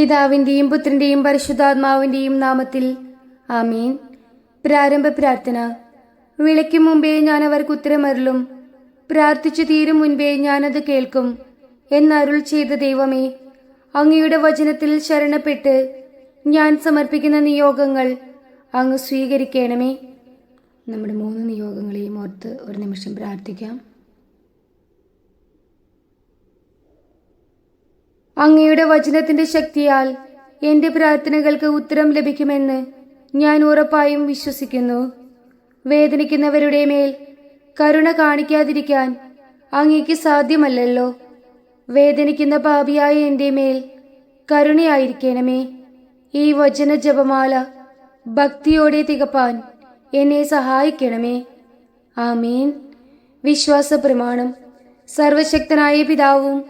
പിതാവിന്റെയും പുത്രന്റെയും പരിശുദ്ധാത്മാവിന്റെയും നാമത്തിൽ ആമീൻ. പ്രാരംഭ പ്രാർത്ഥന. വിളയ്ക്ക് മുമ്പേ ഞാൻ അവർക്ക് ഉത്തരമരുളും. പ്രാർത്ഥിച്ചു തീരും മുൻപേ ഞാനത് കേൾക്കും. എന്നരുൾ ചെയ്ത ദൈവമേ അങ്ങയുടെ വചനത്തിൽ ശരണപ്പെട്ട് ഞാൻ സമർപ്പിക്കുന്ന നിയോഗങ്ങൾ അങ്ങ് സ്വീകരിക്കണമേ. നമ്മുടെ മൂന്ന് നിയോഗങ്ങളെയും ഓർത്ത് ഒരു നിമിഷം പ്രാർത്ഥിക്കാം. അങ്ങയുടെ വചനത്തിന്റെ ശക്തിയാൽ എന്റെ പ്രാർത്ഥനകൾക്ക് ഉത്തരം ലഭിക്കുമെന്ന് ഞാൻ ഉറപ്പായും വിശ്വസിക്കുന്നു. വേദനിക്കുന്നവരുടെ മേൽ കരുണ കാണിക്കാതിരിക്കാൻ അങ്ങയ്ക്ക് സാധ്യമല്ലല്ലോ. വേദനിക്കുന്ന പാപിയായ എന്റെ മേൽ കരുണയായിരിക്കണമേ. ഈ വചന ജപമാല ഭക്തിയോടെ തികപ്പാൻ എന്നെ സഹായിക്കണമേ. ആമീൻ. വിശ്വാസ പ്രമാണം സർവശക്തനായ പിതാവും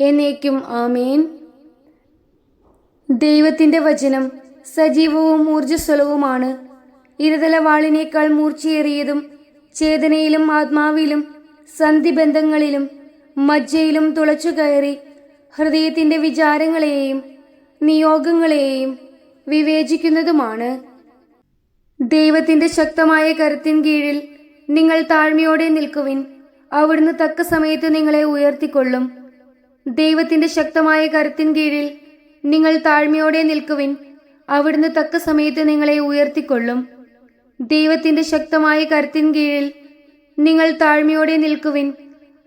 എന്നേക്കും ആമേൻ. ദൈവത്തിന്റെ വചനം സജീവവും ഊർജസ്വലവുമാണ്. ഇരതലവാളിനേക്കാൾ മൂർച്ചയേറിയതും ചേതനയിലും ആത്മാവിലും സന്ധിബന്ധങ്ങളിലും മജ്ജയിലും തുളച്ചു കയറി ഹൃദയത്തിന്റെ വിചാരങ്ങളെയും നിയോഗങ്ങളെയും വിവേചിക്കുന്നതുമാണ്. ദൈവത്തിന്റെ ശക്തമായ കരുത്തിൻ കീഴിൽ നിങ്ങൾ താഴ്മയോടെ നിൽക്കുവിൻ. അവിടുന്ന് തക്ക സമയത്ത് നിങ്ങളെ ഉയർത്തിക്കൊള്ളും. ദൈവത്തിന്റെ ശക്തമായ കരുത്തിൻ കീഴിൽ നിങ്ങൾ താഴ്മയോടെ നിൽക്കുവിൻ. അവിടുന്ന് തക്ക സമയത്ത് നിങ്ങളെ ഉയർത്തിക്കൊള്ളും. ദൈവത്തിന്റെ ശക്തമായ കരുത്തിൻ കീഴിൽ നിങ്ങൾ താഴ്മയോടെ നിൽക്കുവിൻ.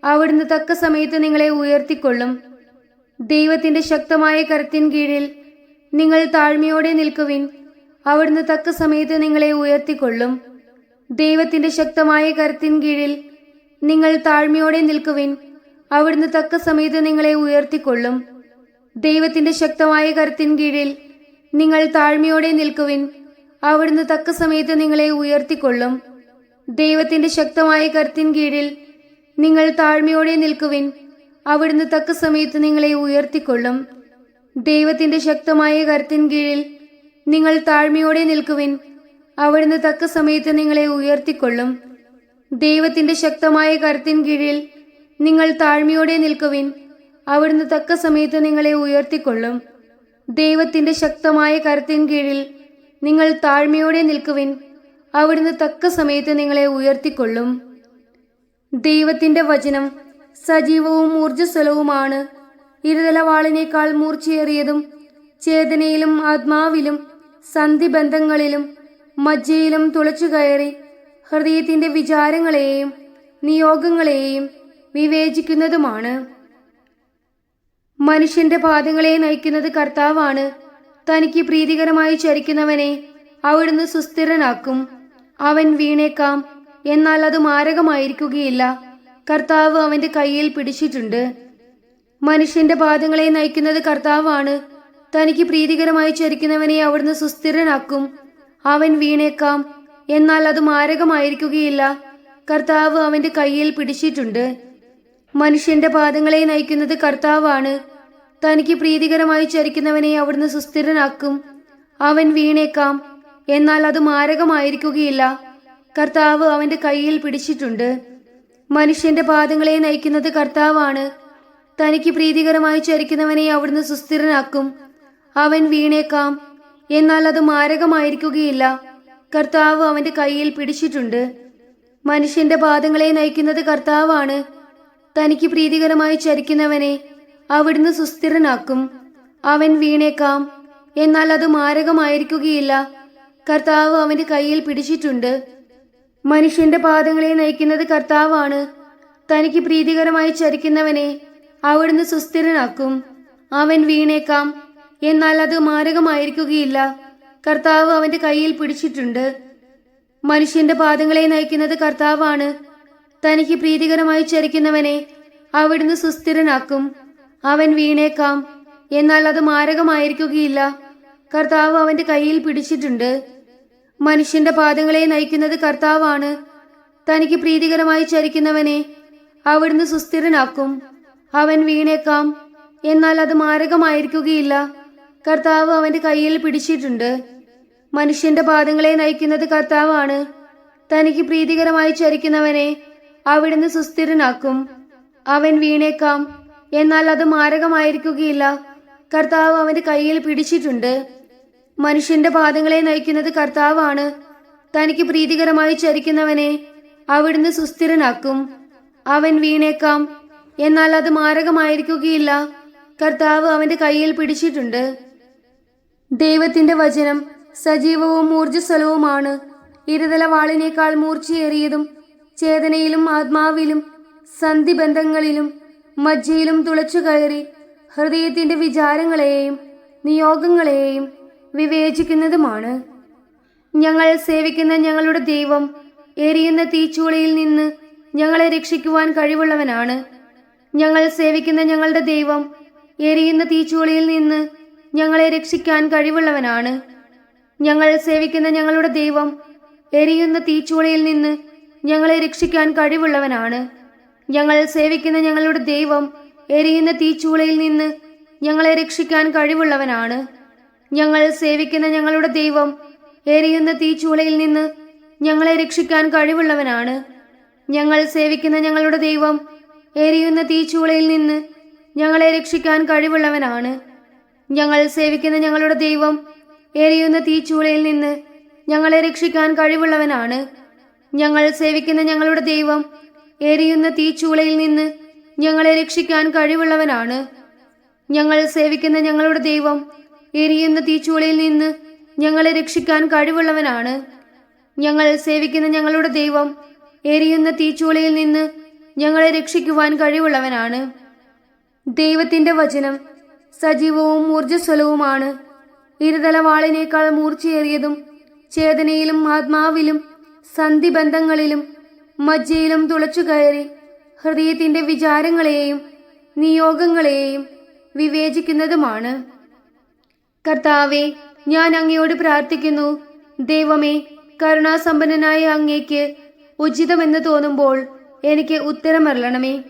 അവിടുന്ന് തക്ക സമയത്ത് നിങ്ങളെ ഉയർത്തിക്കൊള്ളും. ദൈവത്തിന്റെ ശക്തമായ കരുത്തിൻ കീഴിൽ നിങ്ങൾ താഴ്മയോടെ നിൽക്കുവിൻ. അവിടുന്ന് തക്ക സമയത്ത് നിങ്ങളെ ഉയർത്തിക്കൊള്ളും. ദൈവത്തിന്റെ ശക്തമായ കരുത്തിൻ കീഴിൽ നിങ്ങൾ താഴ്മയോടെ നിൽക്കുവിൻ. അവിടുന്ന് തക്ക സമയത്ത് നിങ്ങളെ ഉയർത്തിക്കൊള്ളും. ദൈവത്തിന്റെ ശക്തമായ കരുത്തിൻ കീഴിൽ നിങ്ങൾ താഴ്മയോടെ നിൽക്കുവിൻ. അവിടുന്ന് തക്ക സമയത്ത് നിങ്ങളെ ഉയർത്തിക്കൊള്ളും. ദൈവത്തിന്റെ ശക്തമായ കരുത്തിൻ കീഴിൽ നിങ്ങൾ താഴ്മയോടെ നിൽക്കുവിൻ. അവിടുന്ന് തക്ക സമയത്ത് നിങ്ങളെ ഉയർത്തിക്കൊള്ളും. ദൈവത്തിന്റെ ശക്തമായ കരുത്തിൻ കീഴിൽ നിങ്ങൾ താഴ്മയോടെ നിൽക്കുവിൻ. അവിടുന്ന് തക്ക സമയത്ത് നിങ്ങളെ ഉയർത്തിക്കൊള്ളും. ദൈവത്തിന്റെ ശക്തമായ കരുത്തിൻ കീഴിൽ നിങ്ങൾ താഴ്മയോടെ നിൽക്കുവിൻ. അവിടുന്ന് തക്ക സമയത്ത് നിങ്ങളെ ഉയർത്തിക്കൊള്ളും. ദൈവത്തിന്റെ ശക്തമായ കരുത്തിൻ കീഴിൽ നിങ്ങൾ താഴ്മയോടെ നിൽക്കുവിൻ. അവിടുന്ന് തക്ക സമയത്ത് നിങ്ങളെ ഉയർത്തിക്കൊള്ളും. ദൈവത്തിന്റെ വചനം സജീവവും ഊർജസ്വലവുമാണ്. ഇരുതലവാളിനേക്കാൾ മൂർച്ചയേറിയതും ചേതനയിലും ആത്മാവിലും സന്ധിബന്ധങ്ങളിലും മജ്ജയിലും തുളച്ചു കയറി ഹൃദയത്തിന്റെ വിചാരങ്ങളെയും നിയോഗങ്ങളെയും വിവേചിക്കുന്നതുമാണ്. മനുഷ്യന്റെ പാദങ്ങളെ നയിക്കുന്നത് കർത്താവാണ്. തനിക്ക് പ്രീതികരമായി ചരിക്കുന്നവനെ അവിടുന്ന് സുസ്ഥിരനാക്കും. അവൻ വീണേക്കാം എന്നാൽ അത് മാരകമായിരിക്കുകയില്ല. കർത്താവ് അവന്റെ കയ്യിൽ പിടിച്ചിട്ടുണ്ട്. മനുഷ്യന്റെ പാദങ്ങളെ നയിക്കുന്നത് കർത്താവാണ്. തനിക്ക് പ്രീതികരമായി ചരിക്കുന്നവനെ അവിടുന്ന് സുസ്ഥിരനാക്കും. അവൻ വീണേക്കാം എന്നാൽ അത് മാരകമായിരിക്കുകയില്ല. കർത്താവ് അവന്റെ കയ്യിൽ പിടിച്ചിട്ടുണ്ട്. മനുഷ്യന്റെ പാദങ്ങളെ നയിക്കുന്നത് കർത്താവാണ്. തനിക്ക് പ്രീതികരമായി ചരിക്കുന്നവനെ അവിടുന്ന് സുസ്ഥിരനാക്കും. അവൻ വീണേക്കാം. എന്നാൽ അത് മാരകമായിരിക്കുകയില്ല. കർത്താവ് അവന്റെ കയ്യിൽ പിടിച്ചിട്ടുണ്ട്. മനുഷ്യന്റെ പാദങ്ങളെ നയിക്കുന്നത് കർത്താവാണ്. തനിക്ക് പ്രീതികരമായി ചരിക്കുന്നവനെ അവിടുന്ന് സുസ്ഥിരനാക്കും. അവൻ വീണേക്കാം. എന്നാൽ അത് മാരകമായിരിക്കുകയില്ല. കർത്താവ് അവന്റെ കയ്യിൽ പിടിച്ചിട്ടുണ്ട്. മനുഷ്യന്റെ പാദങ്ങളെ നയിക്കുന്നത് കർത്താവാണ്. തനിക്ക് പ്രീതികരമായി ചരിക്കുന്നവനെ അവിടുന്ന് സുസ്ഥിരനാക്കും. അവൻ വീണേക്കാം. എന്നാൽ അത് മാരകമായിരിക്കുകയില്ല. കർത്താവ് അവന്റെ കയ്യിൽ പിടിച്ചിട്ടുണ്ട്. മനുഷ്യന്റെ പാദങ്ങളെ നയിക്കുന്നത് കർത്താവാണ്. തനിക്ക് പ്രീതികരമായി ചരിക്കുന്നവനെ അവിടുന്ന് സുസ്ഥിരനാക്കും. അവൻ വീണേക്കാം. എന്നാൽ അത് മാരകമായിരിക്കുകയില്ല. കർത്താവ് അവന്റെ കയ്യിൽ പിടിച്ചിട്ടുണ്ട്. മനുഷ്യന്റെ പാദങ്ങളെ നയിക്കുന്നത് കർത്താവാണ്. തനിക്ക് പ്രീതികരമായി ചരിക്കുന്നവനെ അവിടുന്ന് സുസ്ഥിരനാക്കും. അവൻ വീണേക്കാം. എന്നാൽ അത് മാരകമായിരിക്കുകയില്ല. കർത്താവ് അവന്റെ കയ്യിൽ പിടിച്ചിട്ടുണ്ട്. മനുഷ്യന്റെ പാദങ്ങളെ നയിക്കുന്നത് കർത്താവാണ്. തനിക്ക് പ്രീതികരമായി ചരിക്കുന്നവനെ അവിടുന്ന് സുസ്ഥിരനാക്കും. അവൻ വീണേക്കാം. എന്നാൽ അത് മാരകമായിരിക്കുകയില്ല. കർത്താവ് അവന്റെ കയ്യിൽ പിടിച്ചിട്ടുണ്ട്. മനുഷ്യന്റെ പാദങ്ങളെ നയിക്കുന്നത് കർത്താവാണ്. തനിക്ക് പ്രീതികരമായി ചരിക്കുന്നവനെ അവിടുന്ന് സുസ്ഥിരനാക്കും. അവൻ വീണേക്കാം. എന്നാൽ അത് മാരകമായിരിക്കുകയില്ല. കർത്താവ് അവന്റെ കയ്യിൽ പിടിച്ചിട്ടുണ്ട്. മനുഷ്യന്റെ പാദങ്ങളെ നയിക്കുന്നത് കർത്താവാണ്. തനിക്ക് പ്രീതികരമായി ചരിക്കുന്നവനെ അവിടുന്ന് സുസ്ഥിരനാക്കും. അവൻ വീണേക്കാം. എന്നാൽ അത് മാരകമായിരിക്കുകയില്ല. കർത്താവ് അവന്റെ കയ്യിൽ പിടിച്ചിട്ടുണ്ട്. ദൈവത്തിന്റെ വചനം സജീവവും ഊർജസ്വലവുമാണ്. ഇരുതല വാളിനേക്കാൾ മൂർച്ചയേറിയതും ചേതനയിലും ആത്മാവിലും സന്ധിബന്ധങ്ങളിലും മജ്ജയിലും തുളച്ചു കയറി ഹൃദയത്തിന്റെ വിചാരങ്ങളെയും നിയോഗങ്ങളെയും വിവേചിക്കുന്നതുമാണ്. ഞങ്ങൾ സേവിക്കുന്ന ഞങ്ങളുടെ ദൈവം എരിയുന്ന തീച്ചൂളയിൽ നിന്ന് ഞങ്ങളെ രക്ഷിക്കുവാൻ കഴിവുള്ളവനാണ്. ഞങ്ങൾ സേവിക്കുന്ന ഞങ്ങളുടെ ദൈവം എരിയുന്ന തീച്ചൂളയിൽ നിന്ന് ഞങ്ങളെ രക്ഷിക്കാൻ കഴിവുള്ളവനാണ്. ഞങ്ങൾ സേവിക്കുന്ന ഞങ്ങളുടെ ദൈവം എരിയുന്ന തീച്ചൂളയിൽ നിന്ന് ഞങ്ങളെ രക്ഷിക്കാൻ കഴിവുള്ളവനാണ്. ഞങ്ങൾ സേവിക്കുന്ന ഞങ്ങളുടെ ദൈവം എരിയുന്ന തീച്ചൂളയിൽ നിന്ന് ഞങ്ങളെ രക്ഷിക്കാൻ കഴിവുള്ളവനാണ്. ഞങ്ങൾ സേവിക്കുന്ന ഞങ്ങളുടെ ദൈവം എരിയുന്ന തീച്ചൂളയിൽ നിന്ന് ഞങ്ങളെ രക്ഷിക്കാൻ കഴിവുള്ളവനാണ്. ഞങ്ങൾ സേവിക്കുന്ന ഞങ്ങളുടെ ദൈവം എരിയുന്ന തീച്ചൂളയിൽ നിന്ന് ഞങ്ങളെ രക്ഷിക്കാൻ കഴിവുള്ളവനാണ്. ഞങ്ങൾ സേവിക്കുന്ന ഞങ്ങളുടെ ദൈവം എരിയുന്ന തീച്ചൂളയിൽ നിന്ന് ഞങ്ങളെ രക്ഷിക്കാൻ കഴിവുള്ളവനാണ്. ഞങ്ങൾ സേവിക്കുന്ന ഞങ്ങളുടെ ദൈവം എരിയുന്ന തീച്ചൂളയിൽ നിന്ന് ഞങ്ങളെ രക്ഷിക്കാൻ കഴിവുള്ളവനാണ്. ഞങ്ങൾ സേവിക്കുന്ന ഞങ്ങളുടെ ദൈവം എരിയുന്ന തീച്ചൂളയിൽ നിന്ന് ഞങ്ങളെ രക്ഷിക്കാൻ കഴിവുള്ളവനാണ്. ഞങ്ങൾ സേവിക്കുന്ന ഞങ്ങളുടെ ദൈവം എരിയുന്ന തീച്ചൂളയിൽ നിന്ന് ഞങ്ങളെ രക്ഷിക്കുവാൻ കഴിവുള്ളവനാണ്. ദൈവത്തിന്റെ വചനം സജീവവും ഊർജസ്വലവുമാണ്. ഇരുതലവാളിനേക്കാൾ മൂർച്ചയേറിയതും ചേതനയിലും ആത്മാവിലും സന്ധിബന്ധങ്ങളിലും മജ്ജയിലും തുളച്ചു കയറി ഹൃദയത്തിന്റെ വിചാരങ്ങളെയും നിയോഗങ്ങളെയും വിവേചിക്കുന്നതുമാണ്. കർത്താവെ ഞാൻ അങ്ങയോട് പ്രാർത്ഥിക്കുന്നു. ദൈവമേ കരുണാസമ്പന്നനായ അങ്ങേക്ക് ഉചിതമെന്ന് തോന്നുമ്പോൾ എനിക്ക് ഉത്തരമരളണമേ.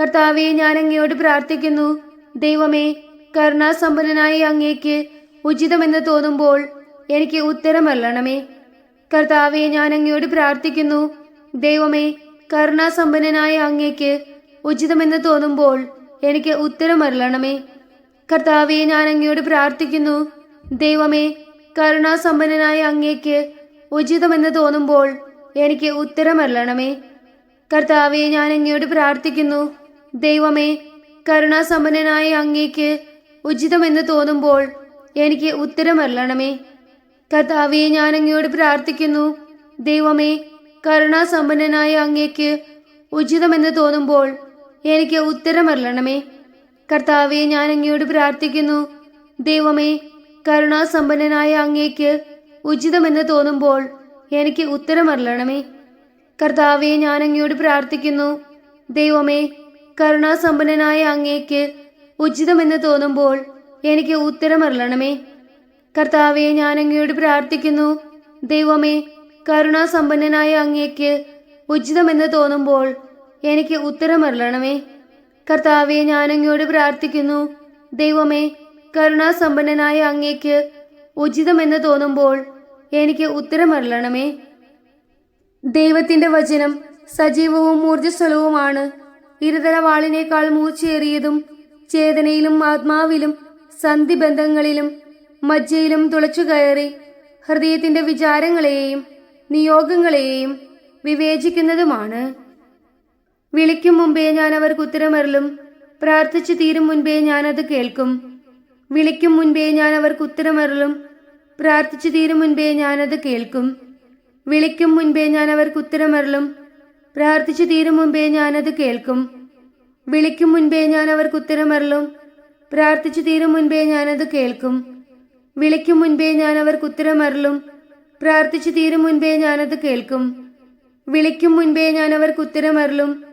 കർത്താവെ ഞാൻ അങ്ങയോട് പ്രാർത്ഥിക്കുന്നു. ദൈവമേ കരുണാസമ്പന്നനായ അങ്ങേക്ക് ഉചിതമെന്ന് തോന്നുമ്പോൾ എനിക്ക് ഉത്തരമരളണമേ. കർത്താവെ ഞാൻ അങ്ങയോട് പ്രാർത്ഥിക്കുന്നു. ദൈവമേ കരുണാസമ്പന്നനായ അങ്ങേക്ക് ഉചിതമെന്ന് തോന്നുമ്പോൾ എനിക്ക് ഉത്തരമരളണമേ. കർത്താവെ ഞാൻ അങ്ങയോട് പ്രാർത്ഥിക്കുന്നു. ദൈവമേ കരുണാസമ്പന്നനായ അങ്ങേക്ക് ഉചിതമെന്ന് തോന്നുമ്പോൾ എനിക്ക് ഉത്തരമരളണമേ. കർത്താവെ ഞാൻ അങ്ങയോട് പ്രാർത്ഥിക്കുന്നു. ദൈവമേ കരുണാസമ്പന്നനായ അങ്ങേക്ക് ഉചിതമെന്ന് തോന്നുമ്പോൾ എനിക്ക് ഉത്തരമരളണമേ. കർത്താവെ ഞാൻ അങ്ങയോട് പ്രാർത്ഥിക്കുന്നു. ദൈവമേ കരുണാസമ്പന്നനായ അങ്ങേക്ക് ഉചിതമെന്ന് തോന്നുമ്പോൾ എനിക്ക് ഉത്തരമറിയണമേ കർത്താവെ ഞാൻ അങ്ങയോട് പ്രാർത്ഥിക്കുന്നു. ദൈവമേ കരുണാസമ്പന്നനായ അങ്ങേക്ക് ഉചിതമെന്ന് തോന്നുമ്പോൾ എനിക്ക് ഉത്തരമറിയണമേ കർത്താവെ ഞാൻ അങ്ങയോട് പ്രാർത്ഥിക്കുന്നു. ദൈവമേ കരുണാസമ്പന്നനായ അങ്ങേക്ക് ഉചിതമെന്ന് തോന്നുമ്പോൾ എനിക്ക് ഉത്തരമറിയണമേ കർത്താവെ ഞാൻ അങ്ങയോട് പ്രാർത്ഥിക്കുന്നു. ദൈവമേ കരുണാസമ്പന്നനായ അങ്ങേക്ക് ഉചിതമെന്ന് തോന്നുമ്പോൾ എനിക്ക് ഉത്തരമറിയണമേ കർത്താവെ ഞാൻ അങ്ങയോട് പ്രാർത്ഥിക്കുന്നു. ദൈവമേ കരുണാസമ്പന്നനായ അങ്ങേക്ക് ഉചിതമെന്ന് തോന്നുമ്പോൾ എനിക്ക് ഉത്തരമറിയണമേ ദൈവത്തിന്റെ വചനം സജീവവും ഊർജസ്വലവുമാണ്. ഇരുതലവാളിനേക്കാൾ മൂർച്ചയേറിയതും ചേതനയിലും ആത്മാവിലും സന്ധിബന്ധങ്ങളിലും മജ്ജയിലും തുളച്ചു കയറി ഹൃദയത്തിന്റെ വിചാരങ്ങളെയും നിയോഗങ്ങളെയും വിവേചിക്കുന്നതുമാണ്. വിളിക്കും മുമ്പേ ഞാൻ അവർക്ക് ഉത്തരമരലും പ്രാർത്ഥിച്ചു തീരും മുൻപേ ഞാനത് കേൾക്കും. വിളിക്കും മുൻപേ ഞാൻ അവർക്ക് ഉത്തരമരലും പ്രാർത്ഥിച്ചു തീരും മുൻപേ ഞാനത് കേൾക്കും. വിളിക്കും മുൻപേ ഞാൻ അവർക്ക് ഉത്തരമരലും പ്രാർത്ഥിച്ചു തീരും മുൻപേ ഞാനത് കേൾക്കും. വിളിക്കും മുൻപേ ഞാൻ അവർക്ക് ഉത്തരമരലും പ്രാർത്ഥിച്ചു തീരും മുൻപേ ഞാനത് കേൾക്കും. വിളിക്കും മുൻപേ ഞാൻ അവർക്ക് ഉത്തരമരളും. പ്രാർത്ഥിച്ചു തീരും മുൻപേ ഞാനത് കേൾക്കും. വിളിക്കും മുൻപേ ഞാൻ അവർക്ക് ഉത്തരമരളും.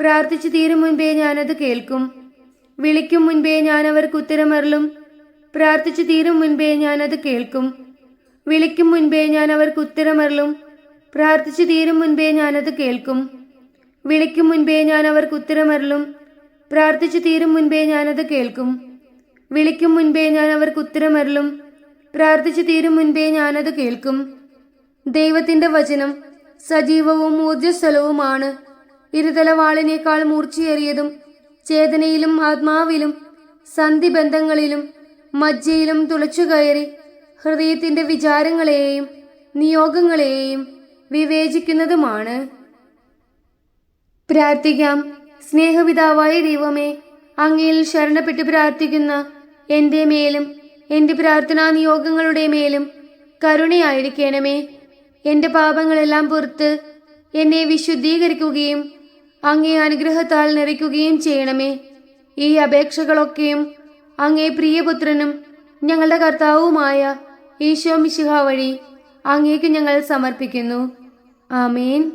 പ്രാർത്ഥിച്ചു തീരും മുൻപേ ഞാനത് കേൾക്കും. വിളിക്കും മുൻപേ ഞാൻ അവർക്ക് ഉത്തരമരളും. പ്രാർത്ഥിച്ചു തീരും മുൻപേ ഞാനത് കേൾക്കും. വിളിക്കും മുൻപേ ഞാൻ അവർക്ക് ഉത്തരമരളും. പ്രാർത്ഥിച്ചു തീരും മുൻപേ ഞാനത് കേൾക്കും. വിളിക്കും മുൻപേ ഞാൻ അവർക്ക് ഉത്തരമരളും. പ്രാർത്ഥിച്ചു തീരും മുൻപേ ഞാനത് കേൾക്കും. വിളിക്കും മുൻപേ ഞാൻ അവർക്ക് ഉത്തരമരലും പ്രാർത്ഥിച്ചു തീരും മുൻപേ ഞാനത് കേൾക്കും. ദൈവത്തിന്റെ വചനം സജീവവും ഊർജസ്വലവുമാണ്. ഇരുതലവാളിനേക്കാൾ മൂർച്ചയേറിയതും ചേതനയിലും ആത്മാവിലും സന്ധിബന്ധങ്ങളിലും മജ്ജയിലും തുളച്ചുകയറി ഹൃദയത്തിന്റെ വിചാരങ്ങളെയും നിയോഗങ്ങളെയും വിവേചിക്കുന്നതുമാണ്. പ്രാർത്ഥിക്കാം. സ്നേഹപിതാവായ ദൈവമേ അങ്ങയിൽ ശരണപ്പെട്ട് പ്രാർത്ഥിക്കുന്ന എന്റെ മേലും എന്റെ പ്രാർത്ഥനാ നിയോഗങ്ങളുടെ മേലും കരുണയായിരിക്കണമേ. എന്റെ പാപങ്ങളെല്ലാം പുറത്ത് എന്നെ വിശുദ്ധീകരിക്കുകയും അങ്ങേ അനുഗ്രഹത്താൽ നിറയ്ക്കുകയും ചെയ്യണമേ. ഈ അപേക്ഷകളൊക്കെയും അങ്ങേ പ്രിയപുത്രനും ഞങ്ങളുടെ കർത്താവുമായ ഈശോ മിശിഹ വഴി അങ്ങേക്ക് ഞങ്ങൾ സമർപ്പിക്കുന്നു. ആമേൻ.